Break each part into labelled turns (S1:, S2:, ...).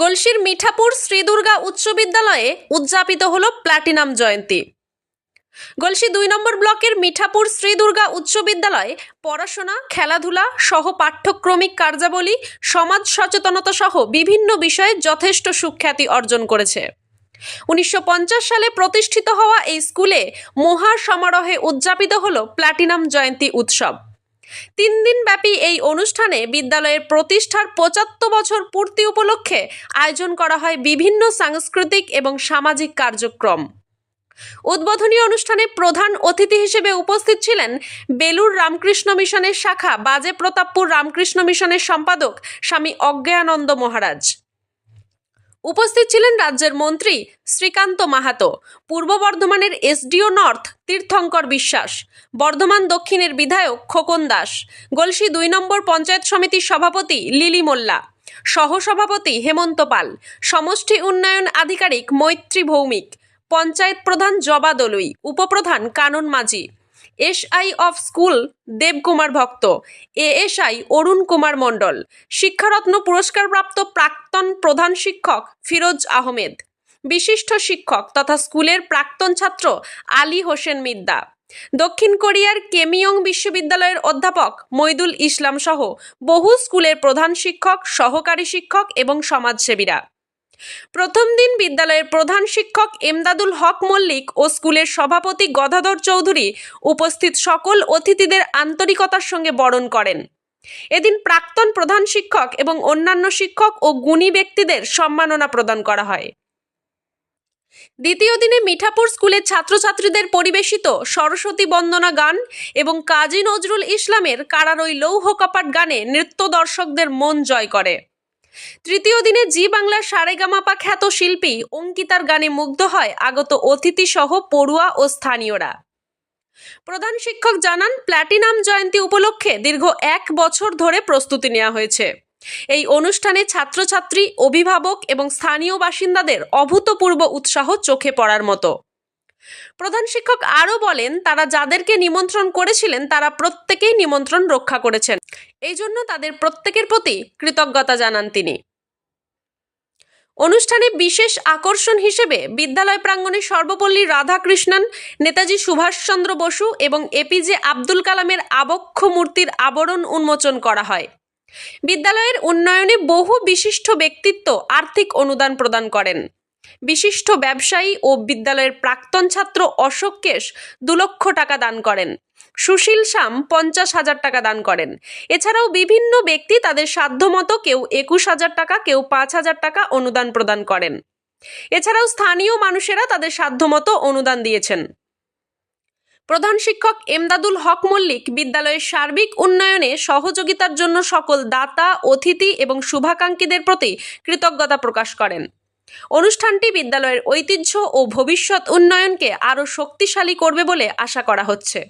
S1: গলসির মিঠাপুর শ্রীদুর্গা উচ্চ বিদ্যালয়ে উদযাপিত হল প্লাটিনাম জয়ন্তী গলসি দুই নম্বর ব্লকের মিঠাপুর শ্রীদুর্গা উচ্চ বিদ্যালয়ে পড়াশোনা খেলাধুলা সহ পাঠ্যক্রমিক কার্যাবলী সমাজ সচেতনতা সহ বিভিন্ন বিষয়ে যথেষ্ট সুখ্যাতি অর্জন করেছে উনিশশো সালে প্রতিষ্ঠিত হওয়া এই স্কুলে মহা সমারোহে উদযাপিত হল প্ল্যাটিনাম জয়ন্তী উৎসব তিন দিনব্যাপী এই অনুষ্ঠানে বিদ্যালয়ের প্রতিষ্ঠার পঁচাত্তর বছর পূর্তি উপলক্ষে আয়োজন করা হয় বিভিন্ন সাংস্কৃতিক এবং সামাজিক কার্যক্রম উদ্বোধনী অনুষ্ঠানে প্রধান অতিথি হিসেবে উপস্থিত ছিলেন বেলুর রামকৃষ্ণ মিশনের শাখা বাজে প্রতাপপুর রামকৃষ্ণ মিশনের সম্পাদক স্বামী অজ্ঞানন্দ মহারাজ উপস্থিত ছিলেন রাজ্যের মন্ত্রী শ্রীকান্ত মাহাতো পূর্ব বর্ধমানের এসডিও নর্থ তীর্থঙ্কর বিশ্বাস বর্ধমান দক্ষিণের বিধায়ক খোকন দাস গলসি দুই নম্বর পঞ্চায়েত সমিতির সভাপতি লিলি মোল্লা সহসভাপতি হেমন্ত পাল সমষ্টি উন্নয়ন আধিকারিক মৈত্রী ভৌমিক পঞ্চায়েত প্রধান জবা দলুই উপপ্রধান কানন মাঝি SI of school Debkumar Bhakta ASI Arun Kumar Mondal Shiksharatna পুরস্কারপ্রাপ্ত প্রাক্তন প্রধান শিক্ষক ফিরোজ আহমেদ বিশিষ্ট শিক্ষক তথা স্কুলের প্রাক্তন ছাত্র আলী হোসেন মিদ্দা দক্ষিণ কোরিয়ার কেমিয়ং বিশ্ববিদ্যালয়ের অধ্যাপক মৈদুল ইসলাম সহ বহু স্কুলের প্রধান শিক্ষক সহকারী শিক্ষক এবং সমাজসেবীরা প্রথম দিন বিদ্যালয়ের প্রধান শিক্ষক এমদাদুল হক মল্লিক ও স্কুলের সভাপতি গদাধর চৌধুরী উপস্থিত সকল অতিথিদের আন্তরিকতার সঙ্গে বরণ করেন এদিন প্রাক্তন প্রধান শিক্ষক এবং অন্যান্য শিক্ষক ও গুণী ব্যক্তিদের সম্মাননা প্রদান করা হয় দ্বিতীয় দিনে মিঠাপুর স্কুলের ছাত্রছাত্রীদের পরিবেশিত সরস্বতী বন্দনা গান এবং কাজী নজরুল ইসলামের কারারই লৌহ কপাট গানে নৃত্য দর্শকদের মন জয় করে তৃতীয় দিনে জি বাংলার সারেগামাপা খ্যাত শিল্পী অঙ্কিতার গানে মুগ্ধ হয় আগত অতিথি সহ পড়ুয়া ও স্থানীয়রা প্রধান শিক্ষক জানান প্ল্যাটিনাম জয়ন্তী উপলক্ষে দীর্ঘ এক বছর ধরে প্রস্তুতি নেওয়া হয়েছে এই অনুষ্ঠানে ছাত্রছাত্রী অভিভাবক এবং স্থানীয় বাসিন্দাদের অভূতপূর্ব উৎসাহ চোখে পড়ার মতো প্রধান শিক্ষক আরও বলেন তারা যাদেরকে নিমন্ত্রণ করেছিলেন তারা প্রত্যেকেই নিমন্ত্রণ রক্ষা করেছেন এই জন্য তাদের প্রত্যেকের প্রতি কৃতজ্ঞতা জানান তিনি অনুষ্ঠানে বিশেষ আকর্ষণ হিসেবে বিদ্যালয় প্রাঙ্গণে সর্বপল্লী রাধাকৃষ্ণন নেতাজি সুভাষচন্দ্র বসু এবং এপিজে আব্দুল কালামের আবক্ষ মূর্তির আবরণ উন্মোচন করা হয় বিদ্যালয়ের উন্নয়নে বহু বিশিষ্ট ব্যক্তিত্ব আর্থিক অনুদান প্রদান করেন বিশিষ্ট ব্যবসায়ী ও বিদ্যালয়ের প্রাক্তন ছাত্র অশোক কেশ দু লক্ষ টাকা দান করেন সুশীল শাম পঞ্চাশ হাজার টাকা দান করেন এছাড়াও বিভিন্ন ব্যক্তি তাদের সাধ্যমতো কেউ একুশ হাজার টাকা কেউ পাঁচ হাজার টাকা অনুদান প্রদান করেন এছাড়াও স্থানীয় মানুষেরা তাদের সাধ্যমতো অনুদান দিয়েছেন প্রধান শিক্ষক এমদাদুল হক মল্লিক বিদ্যালয়ের সার্বিক উন্নয়নে সহযোগিতার জন্য সকল দাতা অতিথি এবং শুভাকাঙ্ক্ষীদের প্রতি কৃতজ্ঞতা প্রকাশ করেন অনুষ্ঠানটি বিদ্যালয়ের ঐতিহ্য ও ভবিষ্যৎ উন্নয়নকে আরও শক্তিশালী করবে বলে আশা করা হচ্ছে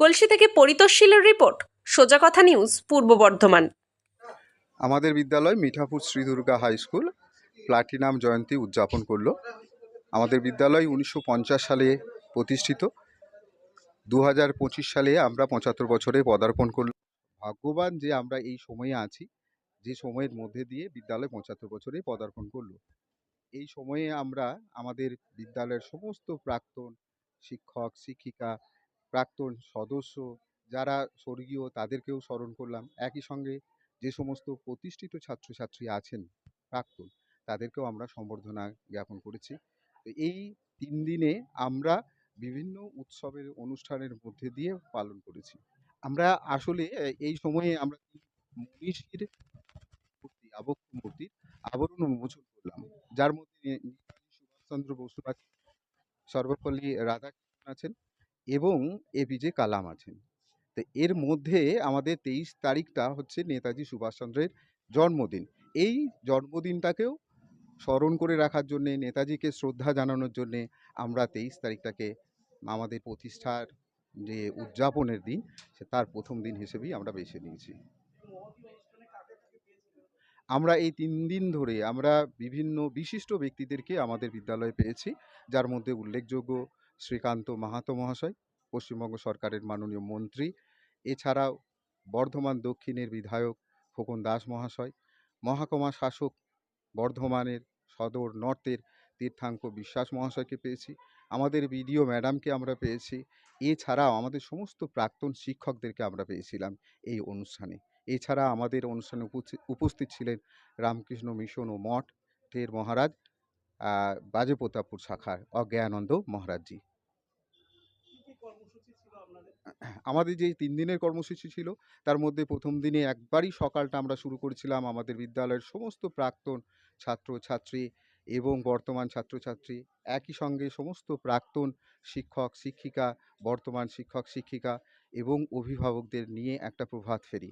S1: কলসি থেকে পরিতশীলের রিপোর্ট সোজা কথা নিউজ পূর্ব বর্ধমান
S2: আমাদের বিদ্যালয় Mithapur Shri Durga high school platinum জয়ন্তী উদযাপন করল আমাদের বিদ্যালয় উনিশশো সালে প্রতিষ্ঠিত দু সালে আমরা পঁচাত্তর বছরে পদার্পণ করল ভাগ্যবান যে আমরা এই সময়ে আছি যে সময়ের মধ্যে দিয়ে বিদ্যালয় পঁচাত্তর বছরে পদার্পণ করলো এই সময়ে আমরা আমাদের বিদ্যালয়ের সমস্ত প্রাক্তন শিক্ষক শিক্ষিকা প্রাক্তন সদস্য যারা স্বর্গীয় তাদেরকেও স্মরণ করলাম একই সঙ্গে যে সমস্ত প্রতিষ্ঠিত ছাত্রছাত্রী আছেন প্রাক্তন তাদেরকেও আমরা সম্বর্ধনা জ্ঞাপন করেছি তো এই তিন দিনে আমরা বিভিন্ন উৎসবের অনুষ্ঠানের মধ্যে দিয়ে পালন করেছি আমরা আসলে এই সময়ে আমরা মনীষীর আবক্ষ মূর্তির আবরণ উন্মোচন করলাম যার মধ্যে সুভাষচন্দ্র বসু আছেন সর্বপল্লী রাধাকৃষ্ণ আছেন এবং এপিজে কালাম আছেন তো এর মধ্যে আমাদের তেইশ তারিখটা হচ্ছে নেতাজি সুভাষচন্দ্রের জন্মদিন এই জন্মদিনটাকেও স্মরণ করে রাখার জন্যে নেতাজিকে শ্রদ্ধা জানানোর জন্যে আমরা তেইশ তারিখটাকে আমাদের প্রতিষ্ঠার যে উদযাপনের দিন সে তার প্রথম দিন হিসেবেই আমরা বেছে নিয়েছি আমরা এই তিন দিন ধরে আমরা বিভিন্ন বিশিষ্ট ব্যক্তিদেরকে আমাদের বিদ্যালয়ে পেয়েছি যার মধ্যে উল্লেখযোগ্য শ্রীকান্ত মাহাতো মহাশয় পশ্চিমবঙ্গ সরকারের মাননীয় মন্ত্রী এছাড়াও বর্ধমান দক্ষিণের বিধায়ক খোকন দাস মহাশয় মহাকমা শাসক বর্ধমানের সদর নর্থের তীর্থাঙ্ক বিশ্বাস মহাশয়কে পেয়েছি আমাদের বিডিও ম্যাডামকে আমরা পেয়েছি এছাড়াও আমাদের সমস্ত প্রাক্তন শিক্ষকদেরকে আমরা পেয়েছিলাম এই অনুষ্ঠানে এছাড়া আমাদের অনুষ্ঠানে উপস্থিত ছিলেন রামকৃষ্ণ মিশন ও মঠ মঠের মহারাজ বাজে প্রতাপুর শাখার অজ্ঞানন্দ মহারাজজি আমাদের যে তিন দিনের কর্মসূচি ছিল তার মধ্যে প্রথম দিনে একবারই সকালটা আমরা শুরু করেছিলাম আমাদের বিদ্যালয়ের সমস্ত প্রাক্তন ছাত্র ছাত্রী এবং বর্তমান ছাত্রছাত্রী একই সঙ্গে সমস্ত প্রাক্তন শিক্ষক শিক্ষিকা বর্তমান শিক্ষক শিক্ষিকা এবং অভিভাবকদের নিয়ে একটা প্রভাত ফেরি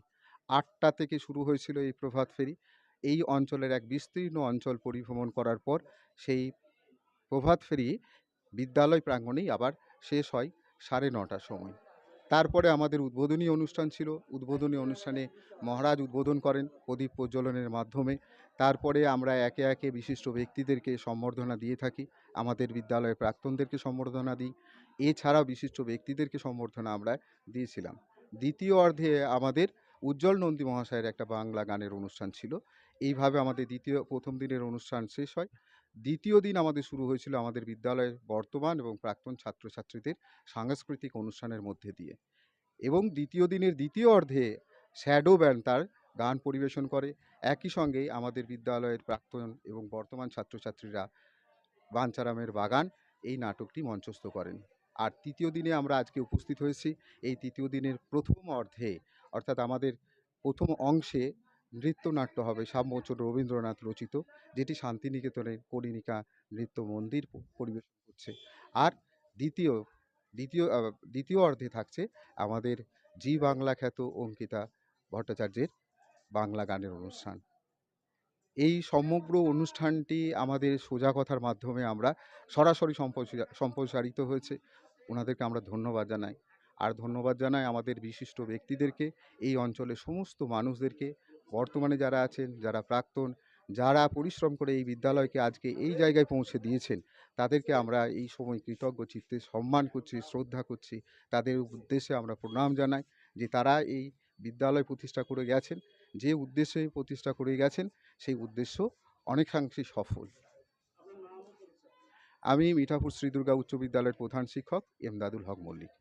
S2: আটটা থেকে শুরু হয়েছিল এই প্রভাত ফেরি এই অঞ্চলের এক বিস্তীর্ণ অঞ্চল পরিভ্রমণ করার পর সেই প্রভাত ফেরি বিদ্যালয় প্রাঙ্গণেই আবার শেষ হয় সাড়ে নটার সময় তারপরে আমাদের উদ্বোধনী অনুষ্ঠান ছিল উদ্বোধনী অনুষ্ঠানে মহারাজ উদ্বোধন করেন প্রদীপ প্রজ্বলনের মাধ্যমে তারপরে আমরা একে একে বিশিষ্ট ব্যক্তিদেরকে সম্বর্ধনা দিয়ে থাকি আমাদের বিদ্যালয়ের প্রাক্তনদেরকে সম্বর্ধনা দিই এছাড়াও বিশিষ্ট ব্যক্তিদেরকে সম্বর্ধনা আমরা দিয়েছিলাম দ্বিতীয় অর্ধে আমাদের উজ্জ্বল নন্দী মহাশয়ের একটা বাংলা গানের অনুষ্ঠান ছিল এইভাবে আমাদের দ্বিতীয় প্রথম দিনের অনুষ্ঠান শেষ হয় দ্বিতীয় দিন আমাদের শুরু হয়েছিল আমাদের বিদ্যালয়ের বর্তমান এবং প্রাক্তন ছাত্রছাত্রীদের সাংস্কৃতিক অনুষ্ঠানের মধ্যে দিয়ে এবং দ্বিতীয় দিনের দ্বিতীয় অর্ধে শ্যাডো ব্যান্ড তার গান পরিবেশন করে একই সঙ্গে আমাদের বিদ্যালয়ের প্রাক্তন এবং বর্তমান ছাত্রছাত্রীরা বাঞ্চারামের বাগান এই নাটকটি মঞ্চস্থ করেন আর তৃতীয় দিনে আমরা আজকে উপস্থিত হয়েছি এই তৃতীয় দিনের প্রথম অর্ধে অর্থাৎ আমাদের প্রথম অংশে নৃত্যনাট্য হবে শ্যামবচ্চন রবীন্দ্রনাথ রচিত যেটি শান্তিনিকেতনের কনীনিকা নৃত্য মন্দির পরিবেশন করছে আর দ্বিতীয় দ্বিতীয় দ্বিতীয় অর্ধে থাকছে আমাদের জি বাংলা খ্যাত অঙ্কিতা ভট্টাচার্যের বাংলা গানের অনুষ্ঠান এই সমগ্র অনুষ্ঠানটি আমাদের সোজা কথার মাধ্যমে আমরা সরাসরি সম্প্রসারিত হয়েছে ওনাদেরকে আমরা ধন্যবাদ জানাই আর ধন্যবাদ জানাই আমাদের বিশিষ্ট ব্যক্তিদেরকে এই অঞ্চলে সমস্ত মানুষদেরকে বর্তমানে যারা আছেন যারা প্রাক্তন যারা পরিশ্রম করে এই বিদ্যালয়কে আজকে এই জায়গায় পৌঁছে দিয়েছেন তাদেরকে আমরা এই সময় কৃতজ্ঞ চিত্তে সম্মান করছি শ্রদ্ধা করছি তাদের উদ্দেশ্যে আমরা প্রণাম জানাই যে তারা এই বিদ্যালয় প্রতিষ্ঠা করে গেছেন যে উদ্দেশ্যে প্রতিষ্ঠা করে গেছেন সেই উদ্দেশ্য অনেকাংশেই সফল আমি মিঠাপুর শ্রীদুর্গা উচ্চ বিদ্যালয়ের প্রধান শিক্ষক এমদাদুল হক মল্লিক